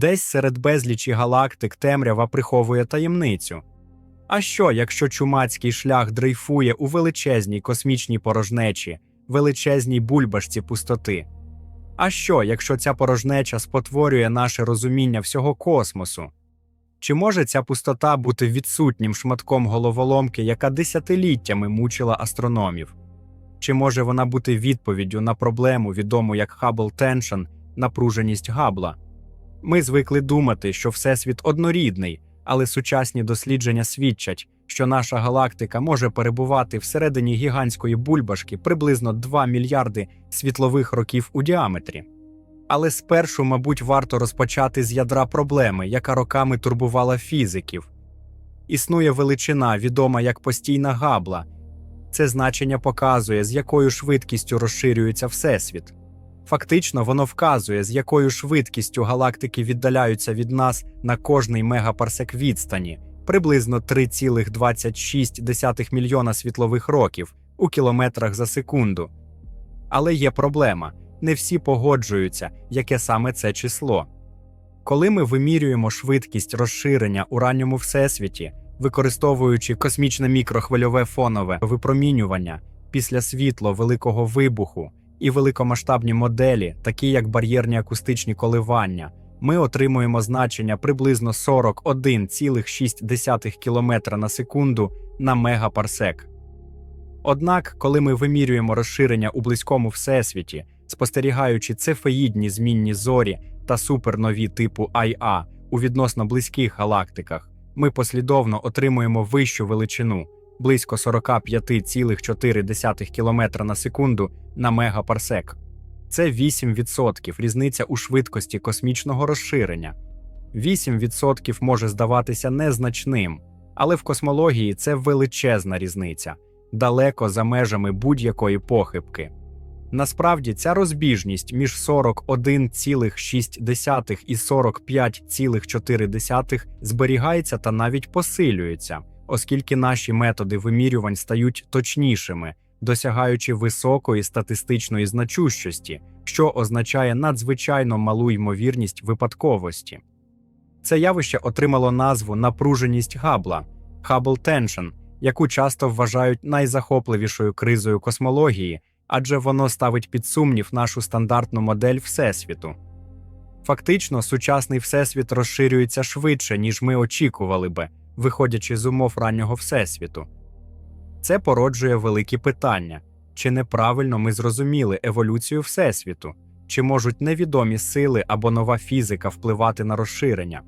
Десь серед безлічі галактик темрява приховує таємницю. А що, якщо чумацький шлях дрейфує у величезній космічній порожнечі, величезній бульбашці пустоти? А що, якщо ця порожнеча спотворює наше розуміння всього космосу? Чи може ця пустота бути відсутнім шматком головоломки, яка десятиліттями мучила астрономів? Чи може вона бути відповіддю на проблему, відому як Hubble Tension, напруженість Габла? Ми звикли думати, що Всесвіт однорідний, але сучасні дослідження свідчать, що наша галактика може перебувати всередині гігантської бульбашки приблизно 2 мільярди світлових років у діаметрі. Але спершу, мабуть, варто розпочати з ядра проблеми, яка роками турбувала фізиків. Існує величина, відома як постійна габла. Це значення показує, з якою швидкістю розширюється Всесвіт. Фактично, воно вказує, з якою швидкістю галактики віддаляються від нас на кожний мегапарсек відстані, приблизно 3,26 мільйона світлових років у кілометрах за секунду. Але є проблема не всі погоджуються, яке саме це число. Коли ми вимірюємо швидкість розширення у ранньому всесвіті, використовуючи космічне мікрохвильове фонове випромінювання після світло великого вибуху і великомасштабні моделі, такі як бар'єрні акустичні коливання, ми отримуємо значення приблизно 41,6 км на секунду на мегапарсек. Однак, коли ми вимірюємо розширення у близькому всесвіті, спостерігаючи цефеїдні змінні зорі та супернові типу IA у відносно близьких галактиках, ми послідовно отримуємо вищу величину близько 45,4 км на секунду на мегапарсек. Це 8% різниця у швидкості космічного розширення. 8% може здаватися незначним, але в космології це величезна різниця, далеко за межами будь-якої похибки. Насправді ця розбіжність між 41,6 і 45,4 зберігається та навіть посилюється, оскільки наші методи вимірювань стають точнішими, досягаючи високої статистичної значущості, що означає надзвичайно малу ймовірність випадковості. Це явище отримало назву напруженість Габла Hubble Tension, яку часто вважають найзахопливішою кризою космології, адже воно ставить під сумнів нашу стандартну модель Всесвіту. Фактично, сучасний Всесвіт розширюється швидше, ніж ми очікували би, виходячи з умов раннього Всесвіту. Це породжує великі питання чи неправильно ми зрозуміли еволюцію Всесвіту, чи можуть невідомі сили або нова фізика впливати на розширення.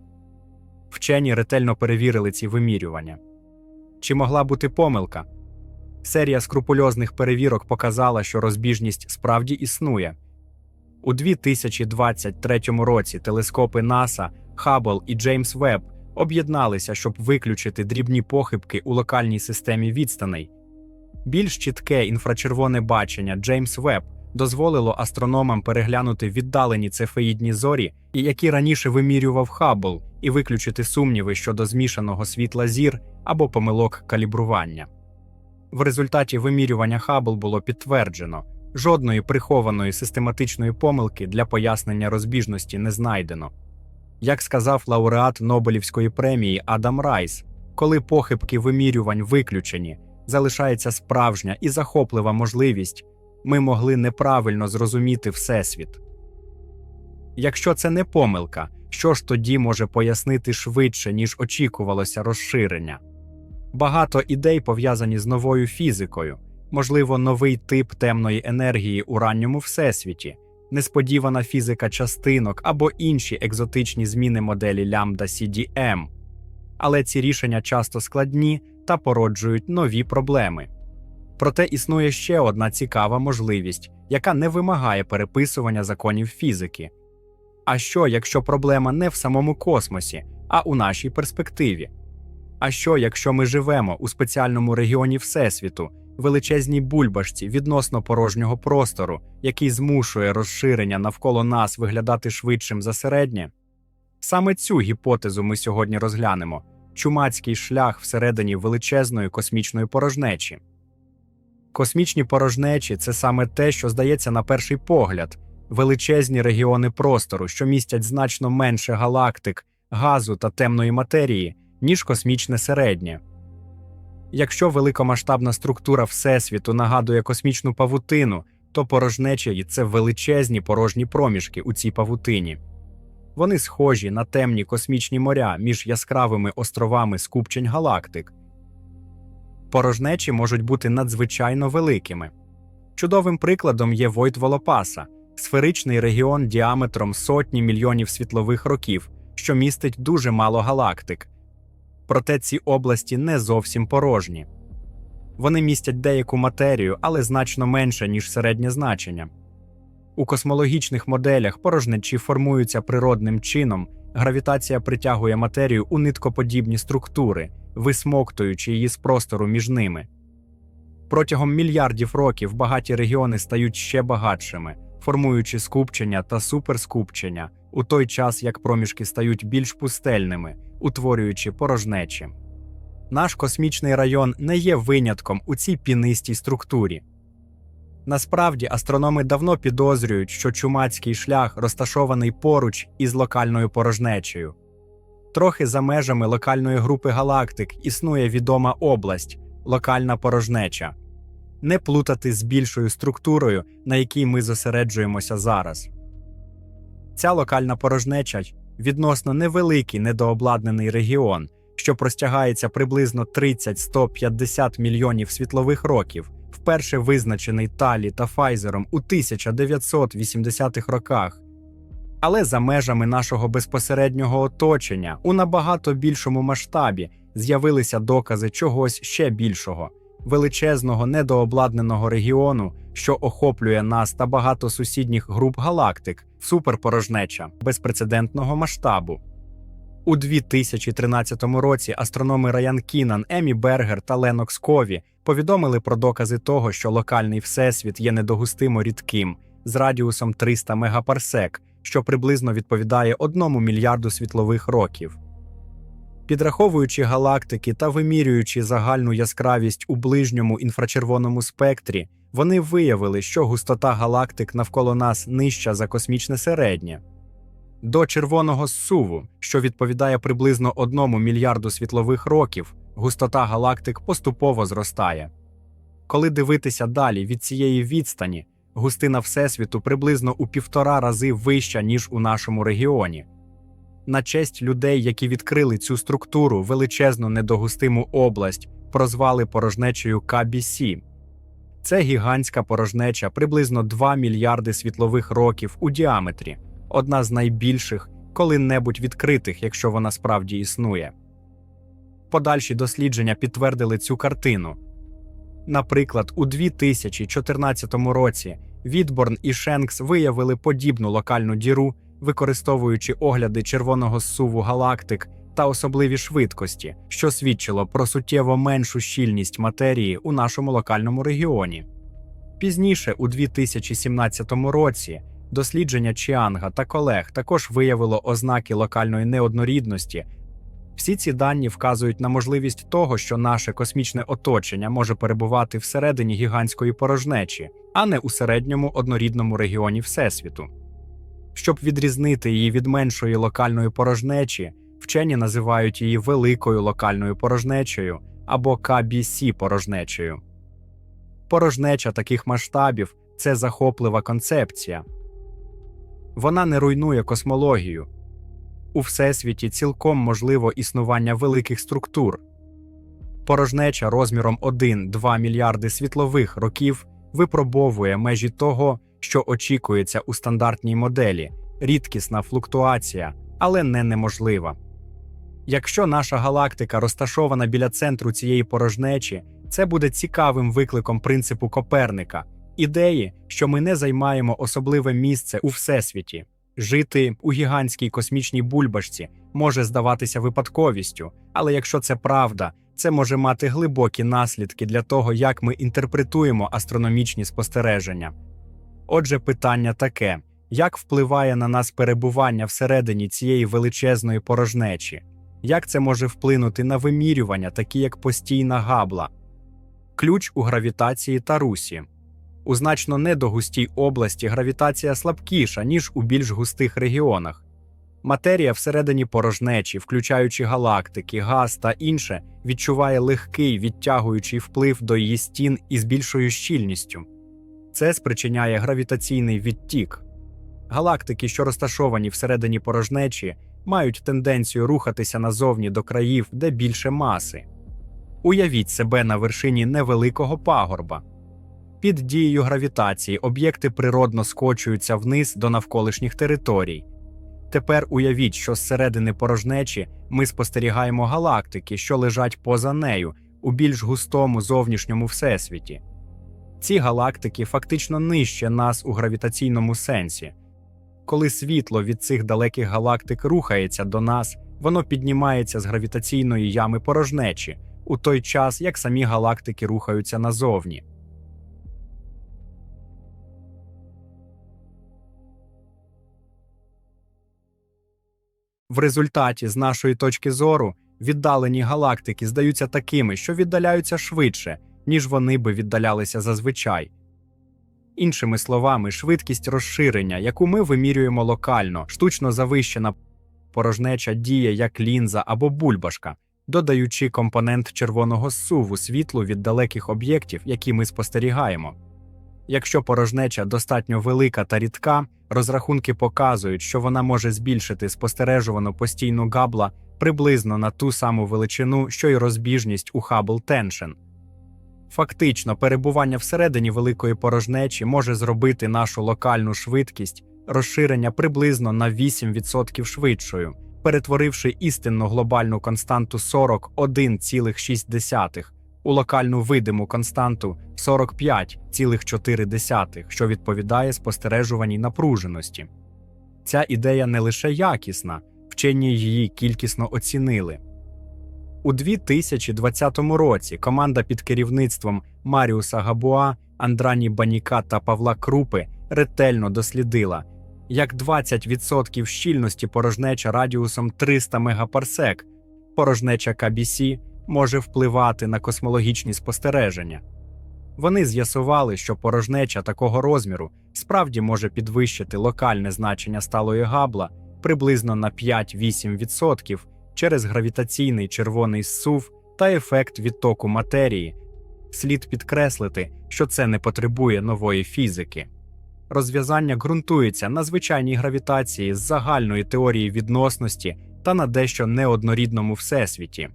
Вчені ретельно перевірили ці вимірювання. Чи могла бути помилка? Серія скрупульозних перевірок показала, що розбіжність справді існує. У 2023 році телескопи НАСА, Хаббл і Джеймс Веб об'єдналися, щоб виключити дрібні похибки у локальній системі відстаней. Більш чітке інфрачервоне бачення Джеймс Веб дозволило астрономам переглянути віддалені цефеїдні зорі, які раніше вимірював Хаббл, і виключити сумніви щодо змішаного світла зір або помилок калібрування. В результаті вимірювання Хаббл було підтверджено, жодної прихованої систематичної помилки для пояснення розбіжності не знайдено. Як сказав лауреат Нобелівської премії Адам Райс, коли похибки вимірювань виключені, залишається справжня і захоплива можливість, ми могли неправильно зрозуміти Всесвіт. Якщо це не помилка, що ж тоді може пояснити швидше, ніж очікувалося розширення? Багато ідей пов'язані з новою фізикою, можливо, новий тип темної енергії у ранньому всесвіті, несподівана фізика частинок або інші екзотичні зміни моделі лямбда CDM. Але ці рішення часто складні та породжують нові проблеми. Проте існує ще одна цікава можливість, яка не вимагає переписування законів фізики. А що, якщо проблема не в самому космосі, а у нашій перспективі? А що, якщо ми живемо у спеціальному регіоні Всесвіту, величезній бульбашці відносно порожнього простору, який змушує розширення навколо нас виглядати швидшим за середнє? Саме цю гіпотезу ми сьогодні розглянемо чумацький шлях всередині величезної космічної порожнечі. Космічні порожнечі це саме те, що здається на перший погляд, величезні регіони простору, що містять значно менше галактик, газу та темної матерії, ніж космічне середнє. Якщо великомасштабна структура Всесвіту нагадує космічну павутину, то порожнечі це величезні порожні проміжки у цій павутині. Вони схожі на темні космічні моря між яскравими островами скупчень галактик. Порожнечі можуть бути надзвичайно великими. Чудовим прикладом є Войт Волопаса сферичний регіон діаметром сотні мільйонів світлових років, що містить дуже мало галактик. Проте ці області не зовсім порожні. Вони містять деяку матерію, але значно менше, ніж середнє значення. У космологічних моделях порожнечі формуються природним чином, гравітація притягує матерію у ниткоподібні структури, висмоктуючи її з простору між ними. Протягом мільярдів років багаті регіони стають ще багатшими, формуючи скупчення та суперскупчення, у той час як проміжки стають більш пустельними, утворюючи порожнечі. Наш космічний район не є винятком у цій пінистій структурі. Насправді, астрономи давно підозрюють, що чумацький шлях розташований поруч із локальною порожнечею. Трохи за межами локальної групи галактик існує відома область локальна порожнеча. Не плутати з більшою структурою, на якій ми зосереджуємося зараз. Ця локальна порожнеча відносно невеликий недообладнаний регіон, що простягається приблизно 30-150 мільйонів світлових років, вперше визначений Талі та Файзером у 1980-х роках. Але за межами нашого безпосереднього оточення у набагато більшому масштабі з'явилися докази чогось ще більшого величезного недообладнаного регіону, що охоплює нас та багато сусідніх груп галактик, суперпорожнеча безпрецедентного масштабу. У 2013 році астрономи Раян Кінан, Емі Бергер та Ленокс Кові повідомили про докази того, що локальний всесвіт є недогустимо рідким з радіусом 300 мегапарсек, що приблизно відповідає 1 мільярду світлових років. Підраховуючи галактики та вимірюючи загальну яскравість у ближньому інфрачервоному спектрі, вони виявили, що густота галактик навколо нас нижча за космічне середнє. До червоного зсуву, що відповідає приблизно 1 мільярду світлових років, густота галактик поступово зростає. Коли дивитися далі від цієї відстані, густина Всесвіту приблизно у півтора рази вища, ніж у нашому регіоні. На честь людей, які відкрили цю структуру, величезну недогустиму область, прозвали порожнечею KBC. Це гігантська порожнеча приблизно 2 мільярди світлових років у діаметрі, одна з найбільших коли-небудь відкритих, якщо вона справді існує. Подальші дослідження підтвердили цю картину. Наприклад, у 2014 році Відборн і Шенкс виявили подібну локальну діру, використовуючи огляди червоного зсуву галактик та особливі швидкості, що свідчило про суттєво меншу щільність матерії у нашому локальному регіоні. Пізніше, у 2017 році, дослідження Чіанга та колег також виявило ознаки локальної неоднорідності. Всі ці дані вказують на можливість того, що наше космічне оточення може перебувати всередині гігантської порожнечі, а не у середньому однорідному регіоні Всесвіту. Щоб відрізнити її від меншої локальної порожнечі, вчені називають її великою локальною порожнечею або KBC порожнечею. Порожнеча таких масштабів це захоплива концепція. Вона не руйнує космологію. У всесвіті цілком можливо існування великих структур. Порожнеча розміром 1-2 мільярди світлових років випробовує межі того, що очікується у стандартній моделі рідкісна флуктуація, але не неможлива. Якщо наша галактика розташована біля центру цієї порожнечі, це буде цікавим викликом принципу Коперника, ідеї, що ми не займаємо особливе місце у всесвіті. Жити у гігантській космічній бульбашці може здаватися випадковістю, але якщо це правда, це може мати глибокі наслідки для того, як ми інтерпретуємо астрономічні спостереження. Отже, питання таке: як впливає на нас перебування всередині цієї величезної порожнечі? Як це може вплинути на вимірювання, такі як постійна габла, ключ у гравітації та русі? У значно недогустій області гравітація слабкіша, ніж у більш густих регіонах. Матерія всередині порожнечі, включаючи галактики, газ та інше, відчуває легкий відтягуючий вплив до її стін із більшою щільністю. Це спричиняє гравітаційний відтік. Галактики, що розташовані всередині порожнечі, мають тенденцію рухатися назовні до країв, де більше маси. Уявіть себе на вершині невеликого пагорба. Під дією гравітації об'єкти природно скочуються вниз до навколишніх територій. Тепер уявіть, що зсередини порожнечі ми спостерігаємо галактики, що лежать поза нею у більш густому зовнішньому всесвіті. Ці галактики фактично нижче нас у гравітаційному сенсі. Коли світло від цих далеких галактик рухається до нас, воно піднімається з гравітаційної ями порожнечі, у той час як самі галактики рухаються назовні. В результаті, з нашої точки зору, віддалені галактики здаються такими, що віддаляються швидше, ніж вони би віддалялися зазвичай. Іншими словами, швидкість розширення, яку ми вимірюємо локально, штучно завищена порожнеча діє як лінза або бульбашка, додаючи компонент червоного зсуву світлу від далеких об'єктів, які ми спостерігаємо. Якщо порожнеча достатньо велика та рідка, розрахунки показують, що вона може збільшити спостережувану постійну габла приблизно на ту саму величину, що й розбіжність у Tension. Фактично, перебування всередині великої порожнечі може зробити нашу локальну швидкість розширення приблизно на 8% швидшою, перетворивши істинну глобальну константу 41,6 у локальну видиму константу 45,4, що відповідає спостережуваній напруженості. Ця ідея не лише якісна, вчені її кількісно оцінили. У 2020 році команда під керівництвом Маріуса Габуа, Андрані Баніка та Павла Крупи ретельно дослідила, як 20% щільності порожнеча радіусом 300 мегапарсек, порожнеча КБС може впливати на космологічні спостереження. Вони з'ясували, що порожнеча такого розміру справді може підвищити локальне значення сталої габла приблизно на 5-8% через гравітаційний червоний зсув та ефект відтоку матерії. Слід підкреслити, що це не потребує нової фізики. Розв'язання ґрунтується на звичайній гравітації з загальної теорії відносності та на дещо неоднорідному всесвіті.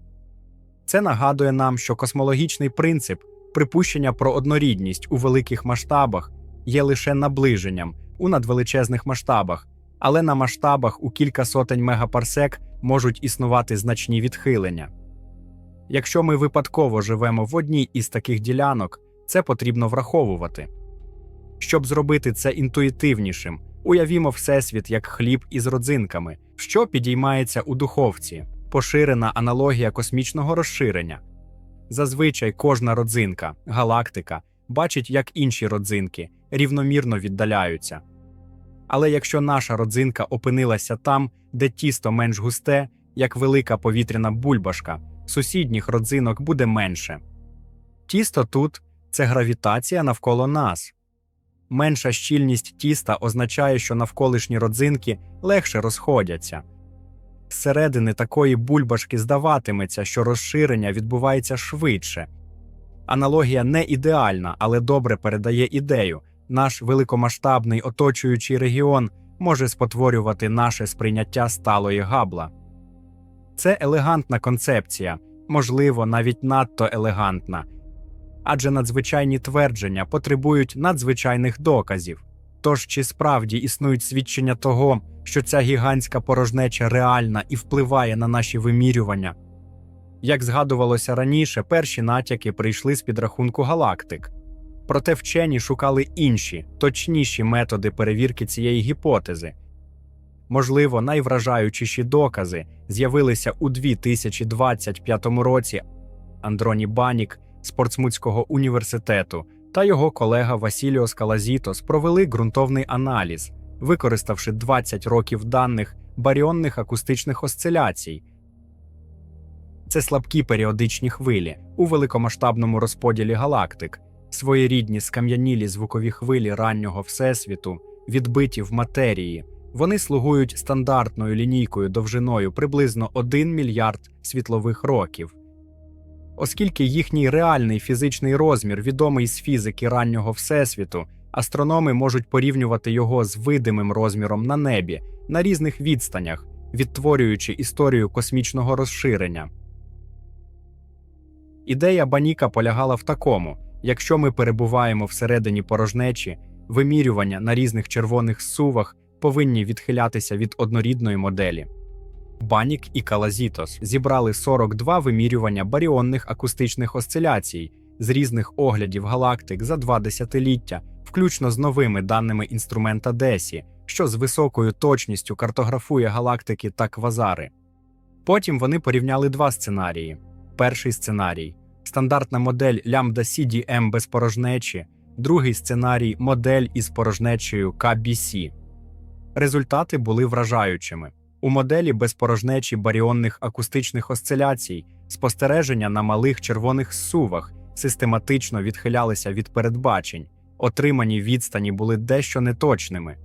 Це нагадує нам, що космологічний принцип припущення про однорідність у великих масштабах є лише наближенням у надвеличезних масштабах, але на масштабах у кілька сотень мегапарсек можуть існувати значні відхилення. Якщо ми випадково живемо в одній із таких ділянок, це потрібно враховувати. Щоб зробити це інтуїтивнішим, уявімо Всесвіт як хліб із родзинками, що підіймається у духовці, поширена аналогія космічного розширення. Зазвичай кожна родзинка, галактика, бачить, як інші родзинки рівномірно віддаляються. Але якщо наша родзинка опинилася там, де тісто менш густе, як велика повітряна бульбашка, сусідніх родзинок буде менше. Тісто тут це гравітація навколо нас. Менша щільність тіста означає, що навколишні родзинки легше розходяться. Зсередини такої бульбашки здаватиметься, що розширення відбувається швидше. Аналогія не ідеальна, але добре передає ідею. Наш великомасштабний оточуючий регіон може спотворювати наше сприйняття сталої габла. Це елегантна концепція, можливо, навіть надто елегантна, адже надзвичайні твердження потребують надзвичайних доказів. Тож чи справді існують свідчення того, що ця гігантська порожнеча реальна і впливає на наші вимірювання? Як згадувалося раніше, перші натяки прийшли з підрахунку галактик. Проте вчені шукали інші, точніші методи перевірки цієї гіпотези. Можливо, найвражаючіші докази з'явилися у 2025 році. Андроні Банік з університету та його колега Васіліо Скалазітос провели ґрунтовний аналіз, використавши 20 років даних баріонних акустичних осциляцій. Це слабкі періодичні хвилі у великомасштабному розподілі галактик, своєрідні скам'янілі звукові хвилі раннього всесвіту, відбиті в матерії. Вони слугують стандартною лінійкою довжиною приблизно 1 мільярд світлових років. Оскільки їхній реальний фізичний розмір відомий з фізики раннього всесвіту, астрономи можуть порівнювати його з видимим розміром на небі на різних відстанях, відтворюючи історію космічного розширення. Ідея Баніка полягала в такому: якщо ми перебуваємо всередині порожнечі, вимірювання на різних червоних сувах повинні відхилятися від однорідної моделі. Банік і Калазітос зібрали 42 вимірювання баріонних акустичних осциляцій з різних оглядів галактик за два десятиліття, включно з новими даними інструмента Десі, що з високою точністю картографує галактики та квазари. Потім вони порівняли два сценарії. Перший сценарій стандартна модель лямбда CDM без порожнечі, другий сценарій модель із порожнечею KBC. Результати були вражаючими. У моделі без порожнечі баріонних акустичних осциляцій спостереження на малих червоних сувах систематично відхилялися від передбачень, отримані відстані були дещо неточними.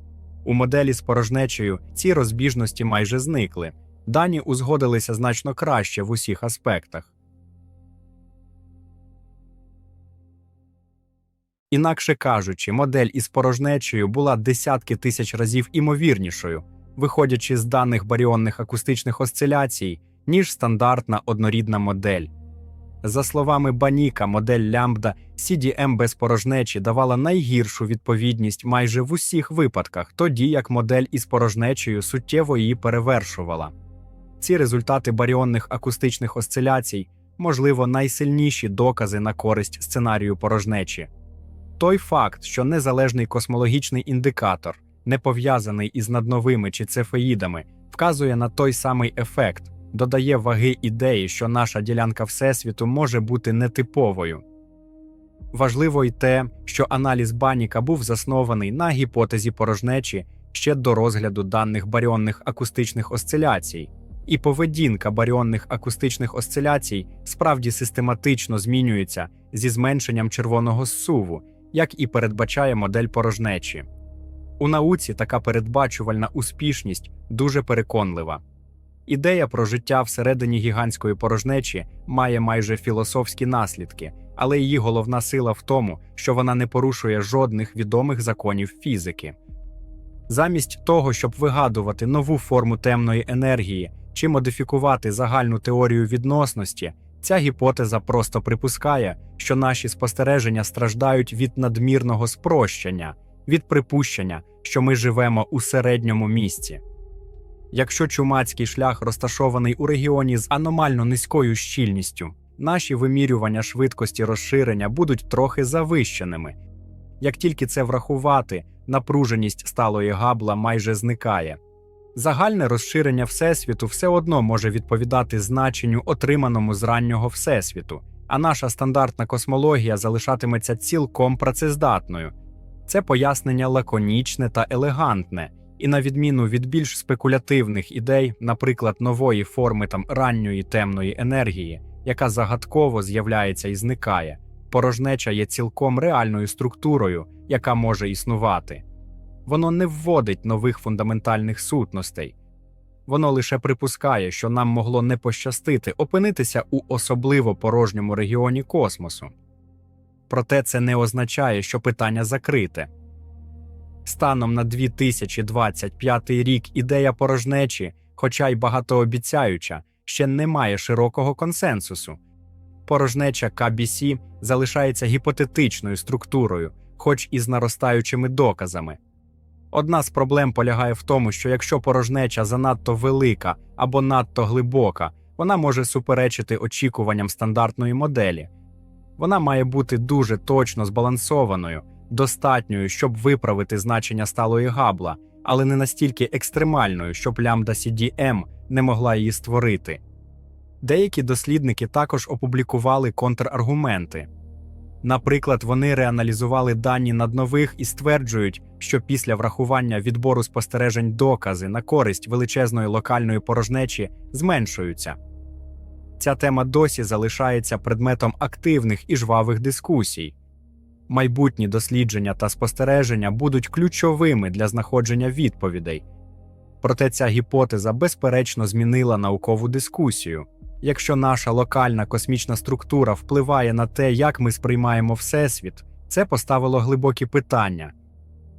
У моделі з порожнечею ці розбіжності майже зникли, дані узгодилися значно краще в усіх аспектах. Інакше кажучи, модель із порожнечею була десятки тисяч разів імовірнішою, виходячи з даних баріонних акустичних осциляцій, ніж стандартна однорідна модель. За словами Баніка, модель лямбда CDM без порожнечі давала найгіршу відповідність майже в усіх випадках, тоді як модель із порожнечею суттєво її перевершувала. Ці результати баріонних акустичних осциляцій, можливо, найсильніші докази на користь сценарію порожнечі. Той факт, що незалежний космологічний індикатор, не пов'язаний із надновими чи цефеїдами, вказує на той самий ефект, додає ваги ідеї, що наша ділянка Всесвіту може бути нетиповою. Важливо й те, що аналіз Баніка був заснований на гіпотезі порожнечі ще до розгляду даних баріонних акустичних осциляцій, і поведінка баріонних акустичних осциляцій справді систематично змінюється зі зменшенням червоного зсуву, як і передбачає модель порожнечі. У науці така передбачувальна успішність дуже переконлива. Ідея про життя всередині гігантської порожнечі має майже філософські наслідки, але її головна сила в тому, що вона не порушує жодних відомих законів фізики. Замість того, щоб вигадувати нову форму темної енергії чи модифікувати загальну теорію відносності, ця гіпотеза просто припускає, що наші спостереження страждають від надмірного спрощення, від припущення, що ми живемо у середньому місці. Якщо чумацький шлях розташований у регіоні з аномально низькою щільністю, наші вимірювання швидкості розширення будуть трохи завищеними. Як тільки це врахувати, напруженість сталої габла майже зникає. Загальне розширення Всесвіту все одно може відповідати значенню, отриманому з раннього Всесвіту, а наша стандартна космологія залишатиметься цілком працездатною. Це пояснення лаконічне та елегантне, і на відміну від більш спекулятивних ідей, наприклад, нової форми там ранньої темної енергії, яка загадково з'являється і зникає, порожнеча є цілком реальною структурою, яка може існувати. Воно не вводить нових фундаментальних сутностей. Воно лише припускає, що нам могло не пощастити опинитися у особливо порожньому регіоні космосу. Проте це не означає, що питання закрите. Станом на 2025 рік ідея порожнечі, хоча й багатообіцяюча, ще не має широкого консенсусу. Порожнеча KBC залишається гіпотетичною структурою, хоч і з наростаючими доказами. Одна з проблем полягає в тому, що якщо порожнеча занадто велика або надто глибока, вона може суперечити очікуванням стандартної моделі. Вона має бути дуже точно збалансованою, достатньою, щоб виправити значення сталої габла, але не настільки екстремальною, щоб лямбда CDM не могла її створити. Деякі дослідники також опублікували контраргументи. Наприклад, вони реаналізували дані наднових і стверджують, що після врахування відбору спостережень докази на користь величезної локальної порожнечі зменшуються. Ця тема досі залишається предметом активних і жвавих дискусій. майбутні дослідження та спостереження будуть ключовими для знаходження відповідей. Проте ця гіпотеза безперечно змінила наукову дискусію. Якщо наша локальна космічна структура впливає на те, як ми сприймаємо Всесвіт, це поставило глибокі питання.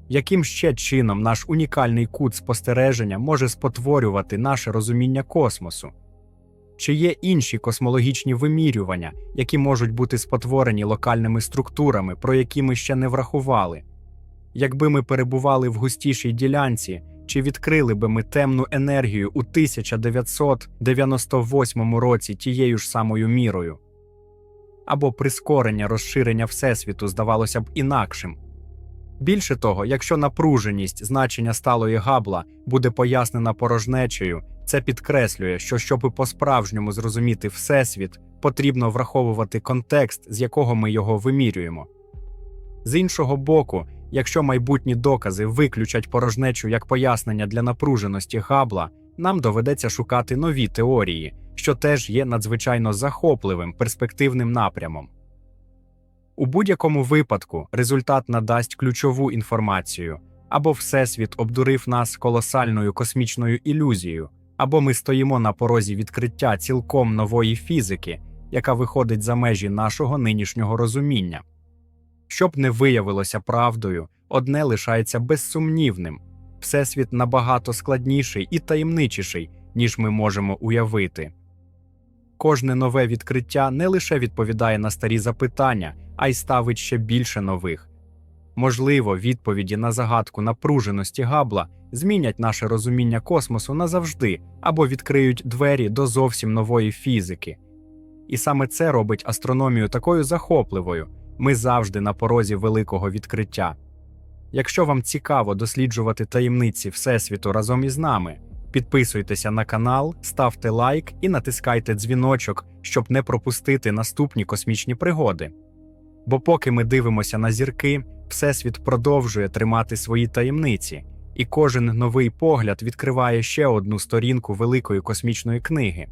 Яким ще чином наш унікальний кут спостереження може спотворювати наше розуміння космосу? Чи є інші космологічні вимірювання, які можуть бути спотворені локальними структурами, про які ми ще не врахували? Якби ми перебували в густішій ділянці, чи відкрили би ми темну енергію у 1998 році тією ж самою мірою? Або прискорення розширення Всесвіту здавалося б інакшим? Більше того, якщо напруженість значення сталої габла буде пояснена порожнечею, це підкреслює, що щоб по-справжньому зрозуміти Всесвіт, потрібно враховувати контекст, з якого ми його вимірюємо. З іншого боку, якщо майбутні докази виключать порожнечу як пояснення для напруженості габла, нам доведеться шукати нові теорії, що теж є надзвичайно захопливим перспективним напрямом. У будь-якому випадку результат надасть ключову інформацію або Всесвіт обдурив нас колосальною космічною ілюзією, або ми стоїмо на порозі відкриття цілком нової фізики, яка виходить за межі нашого нинішнього розуміння. Щоб не виявилося правдою, одне лишається безсумнівним Всесвіт набагато складніший і таємничіший, ніж ми можемо уявити. Кожне нове відкриття не лише відповідає на старі запитання, а й ставить ще більше нових. Можливо, відповіді на загадку напруженості габла змінять наше розуміння космосу назавжди або відкриють двері до зовсім нової фізики. І саме це робить астрономію такою захопливою ми завжди на порозі великого відкриття. Якщо вам цікаво досліджувати таємниці Всесвіту разом із нами, підписуйтеся на канал, ставте лайк і натискайте дзвіночок, щоб не пропустити наступні космічні пригоди. Бо поки ми дивимося на зірки, Всесвіт продовжує тримати свої таємниці, і кожен новий погляд відкриває ще одну сторінку великої космічної книги.